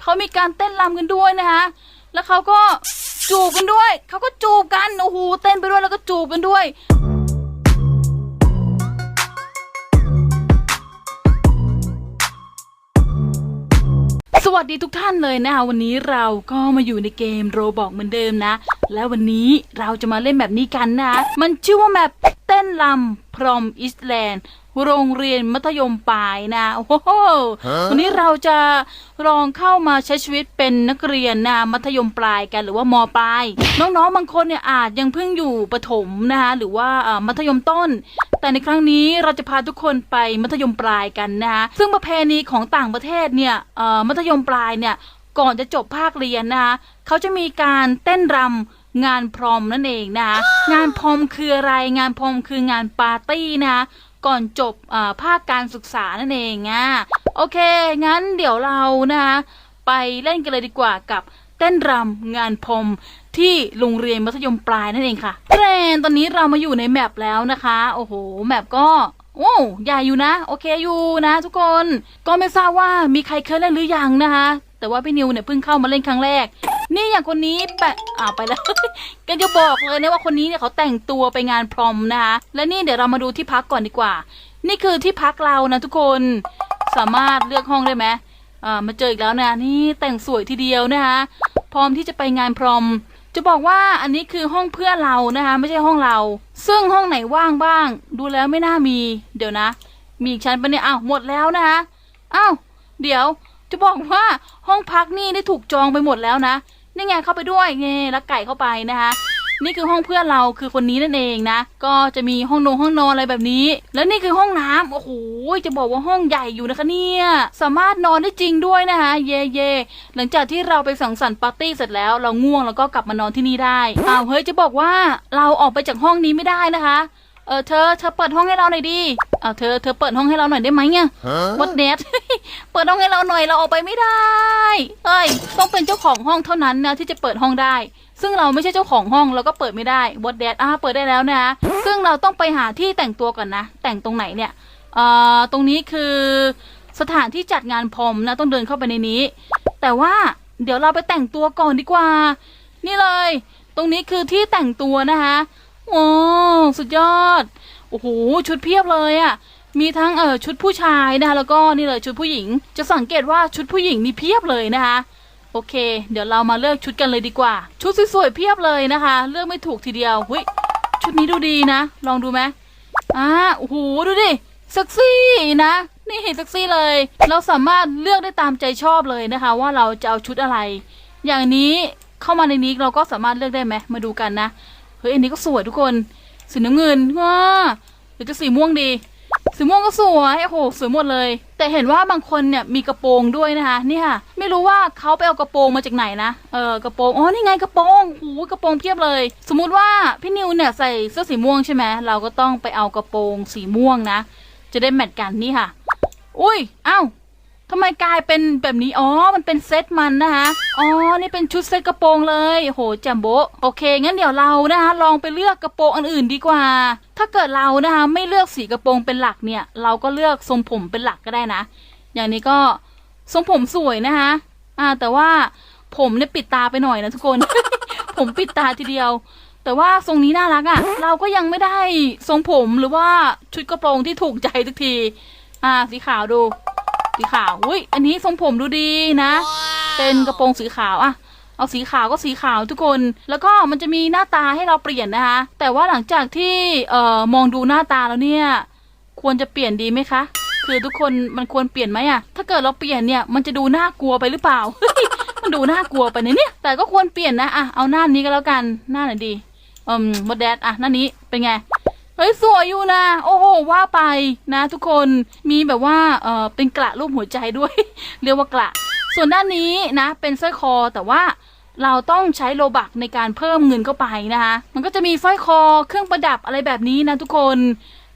เขามีการเต้นรำกันด้วยนะคะแล้วเขาก็จูบกันด้วย เขาก็จูบกันโอ้โหเต้นไปด้วยแล้วก็จูบกันด้วยสวัสดีทุกท่านเลยนะคะวันนี้เราก็มาอยู่ในเกมโรบอกเหมือนเดิมนะ และวันนี้เราจะมาเล่นแบบนี้กันนะ มันชื่อว่าแมปเต้นลำพรอมอิสแลนด์ โรงเรียนมัธยมปลายนะโอ้โหวันนี้เราจะลองเข้ามาใช้ชีวิตเป็นนักเรียนนะมัธยมปลายกันหรือว่ามปลาย น้องๆบางคนเนี่ยอาจยังเพิ่งอยู่ประถมนะคะหรือว่าอ่ามัธยมต้น แต่ในครั้งนี้เราจะพาทุกคนไปมัธยมปลายกันนะคะซึ่งประเพณีของต่างประเทศเนี่ยเอ่อมัธยมปลายเนี่ยก่อนจะจบภาคเรียนนะคะเขาจะมีการเต้นรำงานพรอมนั่นเองนะคะงานพรอมคืออะไรงานพรอมคืองานปาร์ตี้นะคะ ก่อนจบภาคการศึกษานั่นเองอะโอเค งั้นเดี๋ยวเรานะคะไปเล่นกันเลยดีกว่ากับเต้นรำงานพรมที่โรงเรียนมัธยมปลายนั่นเองค่ะเทรนตอนนี้เรามาอยู่ในแมปแล้วนะคะ โอ้โห แมปก็โอ้ใหญ่อยู่นะ โอเคอยู่นะ ทุกคน ก็ไม่ทราบว่ามีใครเคยเล่นหรือยังนะคะ แต่ว่าพี่นิวเนี่ยเพิ่งเข้ามาเล่นครั้งแรก นี่อย่างคนนี้แปะอ่าวไปแล้ว ก็จะบอกเลยนะว่าคนนี้เนี่ยเขาแต่งตัวไปงานพรอมนะคะและนี่เดี๋ยวเรามาดูที่พักก่อนดีกว่า นี่คือที่พักเรานะทุกคนสามารถเลือกห้องได้ไหมอ่ามาเจออีกแล้วนะนี่แต่งสวยทีเดียวนะคะพร้อมที่จะไปงานพรอม จะบอกว่าอันนี้คือห้องเพื่อนเรานะคะไม่ใช่ห้องเรา ซึ่งห้องไหนว่างบ้าง ดูแล้วไม่น่ามี เดี๋ยวนะ มีอีกชั้นปะเนี่ยอ้าวหมดแล้วนะคะอ้าวเดี๋ยวจะบอกว่าห้องพักนี่ได้ถูกจองไปหมดแล้วนะ นี่ไงเข้าไปด้วยไงแล้วไก่เข้าไปนะคะ นี่คือห้องเพื่อนเราคือคนนี้นั่นเองนะ ก็จะมีห้องนงห้องนอนอะไรแบบนี้ แล้วนี่คือห้องน้ำโอ้โหจะบอกว่าห้องใหญ่อยู่นะคะเนี่ยสามารถนอนได้จริงด้วยนะคะ เย่เย่หลังจากที่เราไปสังสรรค์ปาร์ตี้เสร็จแล้วเราง่วงแล้วก็กลับมานอนที่นี่ได้อ้าวเฮ้ยจะบอกว่าเราออกไปจากห้องนี้ไม่ได้นะคะ เออเธอเธอเปิดห้องให้เราหน่อยดิเอาเธอเธอเปิดห้องให้เราหน่อยได้ไหมเนี่ยวัดเนทเปิดห้องให้เราหน่อยเราออกไปไม่ได้เอ้ยต้องเป็นเจ้าของห้องเท่านั้นนะที่จะเปิดห้องได้ ซึ่งเราไม่ใช่เจ้าของห้องเราก็เปิดไม่ได้วัดเดทอ่าเปิดได้แล้วนะซึ่งเราต้องไปหาที่แต่งตัวก่อนนะ แต่งตรงไหนเนี่ยเอ่อตรงนี้คือสถานที่จัดงานพรมนะต้องเดินเข้าไปในนี้ แต่ว่าเดี๋ยวเราไปแต่งตัวก่อนดีกว่า นี่เลย ตรงนี้คือที่แต่งตัวนะคะ โอ้สุดยอด โอ้โห ชุดเพียบเลยอะ่ะ มีทั้งเออชุดผู้ชายนะคะ แล้วก็นี่เลยชุดผู้หญิง จะสังเกตว่าชุดผู้หญิงมีเพียบเลยนะคะ โอเค เดี๋ยวเรามาเลือกชุดกันเลยดีกว่า ชุดสวยๆเพียบเลยนะคะ เลือกไม่ถูกทีเดียวเฮ้ยชุดนี้ดูดีนะ ลองดูไหมอ่าโอ้โห ดูดิเซ็กซี่นะ นี่เห็นเซ็กซี่เลย เราสามารถเลือกได้ตามใจชอบเลยนะคะ ว่าเราจะเอาชุดอะไร อย่างนี้เข้ามาในนี้เราก็สามารถเลือกได้ไหมมาดูกันนะ เฮ้ยอันนี้ก็สวยทุกคนสีน้ำเงินว้าหรือจะสีม่วงดี สีม่วงก็สวยโอ้โหสวยหมดเลย แต่เห็นว่าบางคนเนี่ยมีกระโปรงด้วยนะคะ นี่ค่ะ ไม่รู้ว่าเขาไปเอากระโปรงมาจากไหนนะเออกระโปรงอ๋อนี่ไงกระโปรงโอ้หกระโปรงเพียบเลย สมมุติว่าพี่นิวเนี่ยใส่เสื้อสีม่วงใช่ไหมเราก็ต้องไปเอากระโปรงสีม่วงนะ จะได้แมทกันนี่ค่ะ อุ้ยเอ้า ทำไมกลายเป็นแบบนี้ อ๋อ มันเป็นเซตมันนะคะ อ๋อ นี่เป็นชุดเซตกระโปรงเลย โหแจมโบโอเค งั้นเดี๋ยวเรานะคะ ลองไปเลือกกระโปรงอันอื่นดีกว่า ถ้าเกิดเรานะคะ ไม่เลือกสีกระโปรงเป็นหลักเนี่ย เราก็เลือกทรงผมเป็นหลักก็ได้นะ อย่างนี้ก็ทรงผมสวยนะคะ อ่า แต่ว่าผมเนี่ยปิดตาไปหน่อยนะทุกคน ผมปิดตาทีเดียว แต่ว่าทรงนี้น่ารักอะ่ะ เราก็ยังไม่ได้ทรงผมหรือว่าชุดกระโปรงที่ถูกใจทุกที อ่า สีขาวดู สีขาวอุ้ยอันนี้ทรงผมดูดีนะ เป็นกระโปรงสีขาวอะเอาสีขาวก็สีขาวทุกคน แล้วก็มันจะมีหน้าตาให้เราเปลี่ยนนะคะ แต่ว่าหลังจากที่เอ่อมองดูหน้าตาแล้วเนี่ย ควรจะเปลี่ยนดีไหมคะ คือทุกคนมันควรเปลี่ยนไหมอะถ้าเกิดเราเปลี่ยนเนี่ยมันจะดูน่ากลัวไปหรือเปล่า มันดูน่ากลัวไปนะเนี่ย แต่ก็ควรเปลี่ยนนะอะเอาหน้านี้ก็แล้วกัน หน้าไหนดีอืมมดแดดอะหน้านี้เป็นไง เฮ้ยสวยอยู่นะโอ้โหว่าไปนะทุกคนมีแบบว่าเออเป็นกระรูปหัวใจด้วย เรียกว่ากระ ส่วนด้านนี้นะ เป็นสร้อยคอแต่ว่าเราต้องใช้โลบักในการเพิ่มเงินเข้าไปนะคะ มันก็จะมีสร้อยคอเครื่องประดับอะไรแบบนี้นะทุกคน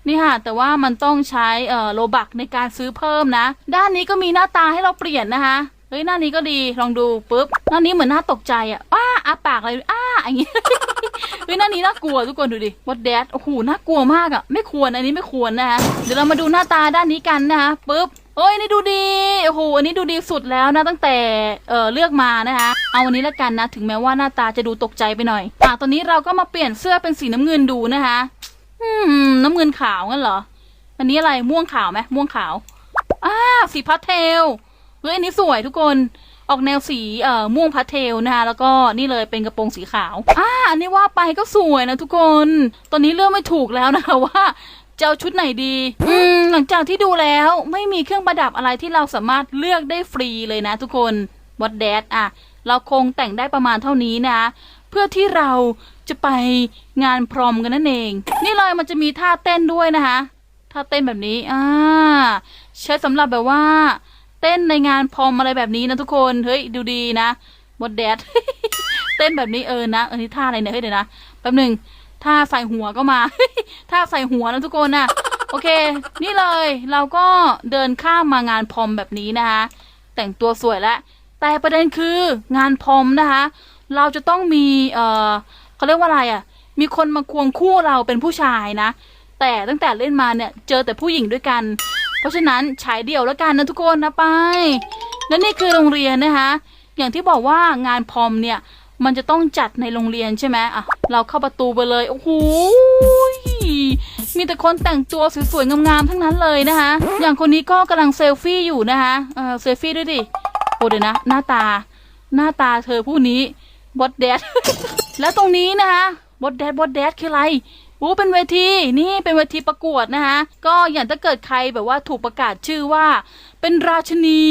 นี่ค่ะ แต่ว่ามันต้องใช้เออโลบักในการซื้อเพิ่มนะ ด้านนี้ก็มีหน้าตาให้เราเปลี่ยนนะคะ เฮ้ยหน้านี้ก็ดีลองดูปุ๊บหน้านี้เหมือนหน้าตกใจอะอ้าอาปากอะไรอ้าอย่างเงี้ยเฮ้ยหน้านี้น่ากลัวทุกคนดูดิวัดแดดโอ้โหน่ากลัวมากอะ่ะไม่ควรอันนี้ไม่ควรนะคะเดี๋ยวเรามาดูหน้าตาด้านนี้กันนะคะปุ๊บเอ้ยนี่ดูดีโอ้โหอันนี้ดูดีสุดแล้วนะตั้งแต่เออเลือกมานะคะเอาวันนี้ละกันนะ ถึงแม้ว่าหน้าตาจะดูตกใจไปหน่อยอะตอนนี้เราก็มาเปลี่ยนเสื้อเป็นสีน้ำเงินดูนะคะอืมน้ำเงินขาวงั้นเหรออันนี้อะไรม่วงขาวไหมม่วงขาวอ่าสีพาสเทล เฮ้ยอันนี้สวยทุกคนออกแนวสีเอ่อม่วงพาสเทลนะคะแล้วก็นี่เลยเป็นกระโปรงสีขาวอ่าอันนี้ว่าไปก็สวยนะทุกคน ตอนนี้เลือกไม่ถูกแล้วนะคะว่าจะเอาชุดไหนดี อืม หลังจากที่ดูแล้วไม่มีเครื่องประดับอะไรที่เราสามารถเลือกได้ฟรีเลยนะทุกคนวัดแดดอะ เราคงแต่งได้ประมาณเท่านี้นะ เพื่อที่เราจะไปงานพรอมกันนั่นเอง นี่เลยมันจะมีท่าเต้นด้วยนะคะ ท่าเต้นแบบนี้ อ่า ใช้สำหรับแบบว่า เต้นในงานพรอมอะไรแบบนี้นะทุกคนเฮ้ยดูดีนะมดแดดเต้นแบบนี้เออนะเออนี่ท่าอะไรเนี่ยเฮ้ยเดี๋ยวนะแป๊บหนึ่งท่าใส่หัวก็มาท่าใส่หัวนะทุกคนนะโอเค นี่เลยเราก็เดินข้ามมางานพรอมแบบนี้นะคะแต่งตัวสวยแล้วแต่ประเด็นคืองานพรอมนะคะ เราจะต้องมีเออเขาเรียกว่าอะไรอะ่ะ มีคนมาควงคู่เราเป็นผู้ชายนะ แต่ตั้งแต่เล่นมาเนี่ยเจอแต่ผู้หญิงด้วยกัน เพราะฉะนั้นฉายเดี่ยวแล้วกันนะทุกคนนะไป และนี่คือโรงเรียนนะคะ อย่างที่บอกว่างานพรอมเนี่ยมันจะต้องจัดในโรงเรียนใช่ไหมอะ เราเข้าประตูไปเลย โอ้โห มีแต่คนแต่งตัวสวยๆ งามๆ ทั้งนั้นเลยนะคะ อย่างคนนี้ก็กำลังเซลฟี่อยู่นะคะ เออเซลฟี่ด้วยดิ โอ้เดี๋ยวนะ หน้าตา หน้าตาเธอผู้นี้บอดแดด แล้วตรงนี้นะคะบอดแดดบอดแดดคืออะไร โอ้เป็นเวทีนี่เป็นเวทีประกวดนะคะก็อย่างถ้าเกิดใครแบบว่าถูกประกาศชื่อว่า เป็นราชนี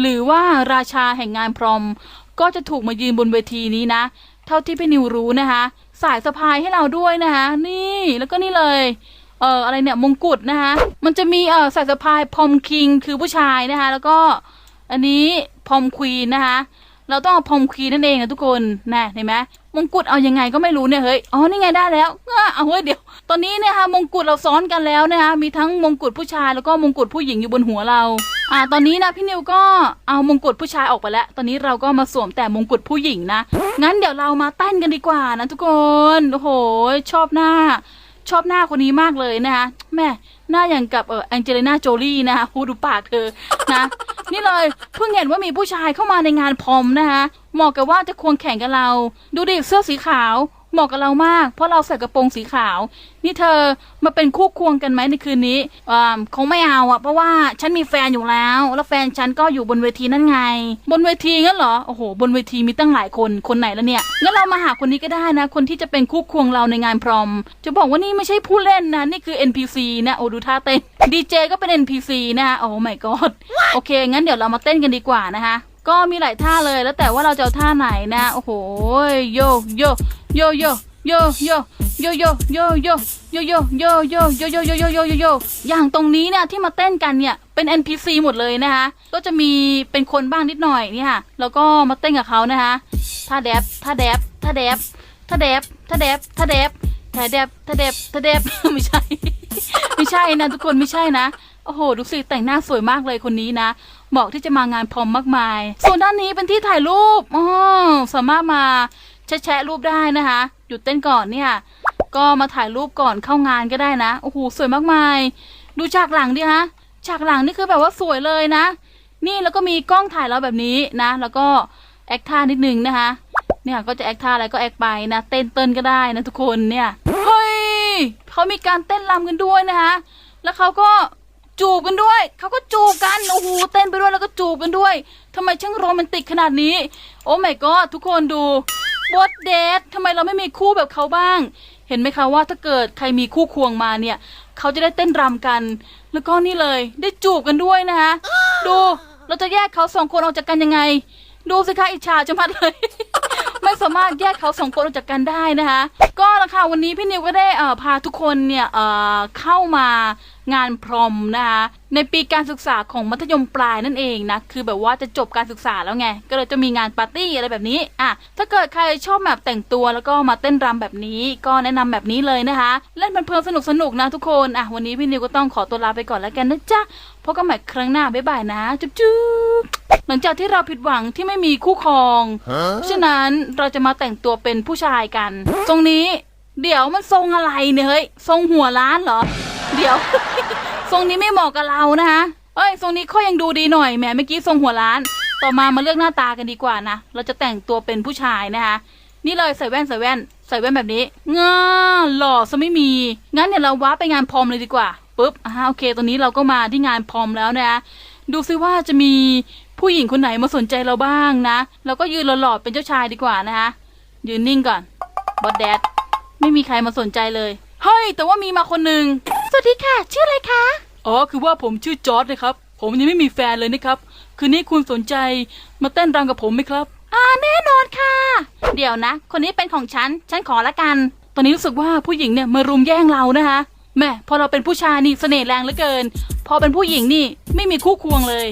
หรือว่าราชาแห่งงานพรอม ก็จะถูกมายืนบนเวทีนี้นะ เท่าที่พี่นิวรู้นะคะ สายสะพายให้เราด้วยนะคะ นี่แล้วก็นี่เลยเอ่ออะไรเนี่ยมงกุฎนะคะมันจะมีเอ่อสายสะพายพอมคิงคือผู้ชายนะคะแล้วก็อันนี้พอมควีนนะคะเราต้องเอาพอมควีนนั่นเองนะทุกคนนะเห็นไหม มงกุฎเอายังไงก็ไม่รู้เนี่ยเฮ้ยอ๋อนี่ไงได้แล้วเอาเฮ้ยเดี๋ยว ตอนนี้เนยคะมงกุฎเราซ้อนกันแล้วนะคะมีทั้งมงกุฎผู้ชายแล้วก็มงกุฎผู้หญิงอยู่บนหัวเราอ่าตอนนี้นะพี่นิวก็เอามงกุฎผู้ชายออกไปแล้ว ตอนนี้เราก็มาสวมแต่มงกุฎผู้หญิงนะ งั้นเดี๋ยวเรามาเต้นกันดีกว่านะทุกคน โอ้โห ชอบหน้า ชอบหน้าคนนี้มากเลยนะคะแม่ หน้าอย่างกับเออแองเจลิน่าโจลี่นะคะพูดดูปากเธอนะ นี่เลยเพิ่งเห็นว่ามีผู้ชายเข้ามาในงานพรอมนะคะเหมาะกับว่าจะควงแข่งกับเรา ดูดิเสื้อสีขาว เหมาะกับเรามาก เพราะเราใส่กระโปรงสีขาว นี่เธอมาเป็นคู่ควงกันไหมในคืนนี้อ่าคงไม่เอาอะเพราะว่าฉันมีแฟนอยู่แล้ว แล้วแฟนฉันก็อยู่บนเวทีนั่นไง บนเวทีงั้นเหรอโอ้โห บนเวทีมีตั้งหลายคนคนไหนแล้วเนี่ยงั้นเรามาหาคนนี้ก็ได้นะ คนที่จะเป็นคู่ควงเราในงานพรอม จะบอกว่านี่ไม่ใช่ผู้เล่นนะนี่คือ NPC นะโอ้ดูท่าเต้นดีเจก็เป็น NPC นะโอ้ my god โอเค งั้นเดี๋ยวเรามาเต้นกันดีกว่านะคะก็มีหลายท่าเลยแล้วแต่ว่าเราจะเอาท่าไหนนะ โอ้โห โยโย โยโยโยโยโยโยโยโยโยโยโยโยโยโยโยโยโยโยโยอย่างตรงนี้เนี่ยที่มาเต้นกันเนี่ยเป็น NPC หมดเลยนะคะ ก็จะมีเป็นคนบ้างนิดหน่อยนี่ค่ะ แล้วก็มาเต้นกับเขานะคะท่าแดบท่าแดบท่าแดบท่าแดบท่าแดบท่าแดบท่าแดบท่าแดบท่าแดบไม่ใช่ ไม่ใช่นะทุกคนไม่ใช่นะโอ้โหดูสิแต่งหน้าสวยมากเลยคนนี้นะเหมาะที่จะมางานพร้อมมากมาย ส่วนด้านนี้เป็นที่ถ่ายรูปอ๋อสามารถมา แชะรูปได้นะคะ หยุดเต้นก่อนเนี่ย ก็มาถ่ายรูปก่อนเข้างานก็ได้นะ โอ้โห สวยมากมาย ดูฉากหลังดิฮะฉากหลังนี่คือแบบว่าสวยเลยนะ นี่แล้วก็มีกล้องถ่ายเราแบบนี้นะ แล้วก็แอคท่านิดนึงนะคะ เนี่ยก็จะแอคท่าอะไรก็แอคไปนะ เต้นเต้นก็ได้นะทุกคนเนี่ย เฮ้ยเขามีการเต้นรำกันด้วยนะคะ แล้วเขาก็จูบกันด้วย เขาก็จูบกัน โอ้โห เต้นไปด้วยแล้วก็จูบกันด้วยทำไมช่างโรแมนติกขนาดนี้ โอ้ my god ทุกคนดู บอดเดททำไมเราไม่มีคู่แบบเขาบ้าง เห็นไหมคะว่าถ้าเกิดใครมีคู่ควงมาเนี่ย เขาจะได้เต้นรำกัน แล้วก็นี่เลยได้จูบกันด้วยนะคะดูเราจะแยกเขาสองคนออกจากกันยังไง ดูสิคะอิจฉาจะมัดเลย ไม่สามารถแยกเขาสองคนออกจากกันได้นะคะ ก็ละค่ะวันนี้พี่นิวก็ได้เออพาทุกคนเนี่ยเออเข้ามา งานพรอมนะคะในปีการศึกษาของมัธยมปลายนั่นเองนะคือแบบว่าจะจบการศึกษาแล้วไง ก็เลยจะมีงานปาร์ตี้อะไรแบบนี้อะถ้าเกิดใครชอบแบบแต่งตัวแล้วก็มาเต้นรำแบบนี้ก็แนะนำแบบนี้เลยนะคะ เล่นเพลินๆสนุกๆนะทุกคนอะวันนี้พี่นิวก็ต้องขอตัวลาไปก่อนแล้วกันนะจ๊ะพบกันใหม่ครั้งหน้าบ๊ายบายนะจุ๊บจุ๊บหลังจากที่เราผิดหวังที่ไม่มีคู่ครองเพราะฉะนั้นเราจะมาแต่งตัวเป็นผู้ชายกัน ตรงนี้เดี๋ยวมันทรงอะไรเนี่ยเฮ้ยทรงหัวล้านเหรอ เดี๋ยว ทรงนี้ไม่เหมาะกับเรานะคะเอ้ยทรงนี้เขายังดูดีหน่อยแหมเมื่อกี้ทรงหัวล้าน ต่อมามาเลือกหน้าตากันดีกว่านะเราจะแต่งตัวเป็นผู้ชายนะคะ นี่เลยใส่แว่นใส่แว่นใส่แว่นแบบนี้ง่าหล่อซะไม่มีงั้นเดี๋ยวเราว้าไปงานพรอมเลยดีกว่าปุ๊บอ่าโอเคตอนนี้เราก็มาที่งานพรอมแล้วนะคะดูซิว่าจะมีผู้หญิงคนไหนมาสนใจเราบ้างนะเราก็ยืนหล่อๆเป็นเจ้าชายดีกว่านะคะยืนนิ่งก่อนบอสแดดไม่มีใครมาสนใจเลย เฮ้ย แต่ว่ามีมาคนหนึ่งสวัสดีค่ะ ชื่ออะไรคะ อ๋อ คือว่าผมชื่อจอร์ดนะครับ ผมยังไม่มีแฟนเลยนะครับ คืนนี้คุณสนใจมาเต้นรำกับผมไหมครับ อ่าแน่นอนค่ะ เดี๋ยวนะ คนนี้เป็นของฉัน ฉันขอละกัน ตอนนี้รู้สึกว่าผู้หญิงเนี่ยมารุมแย่งเรานะคะแม่พอเราเป็นผู้ชายนี่เสน่ห์แรงเหลือเกิน พอเป็นผู้หญิงนี่ไม่มีคู่ควงเลย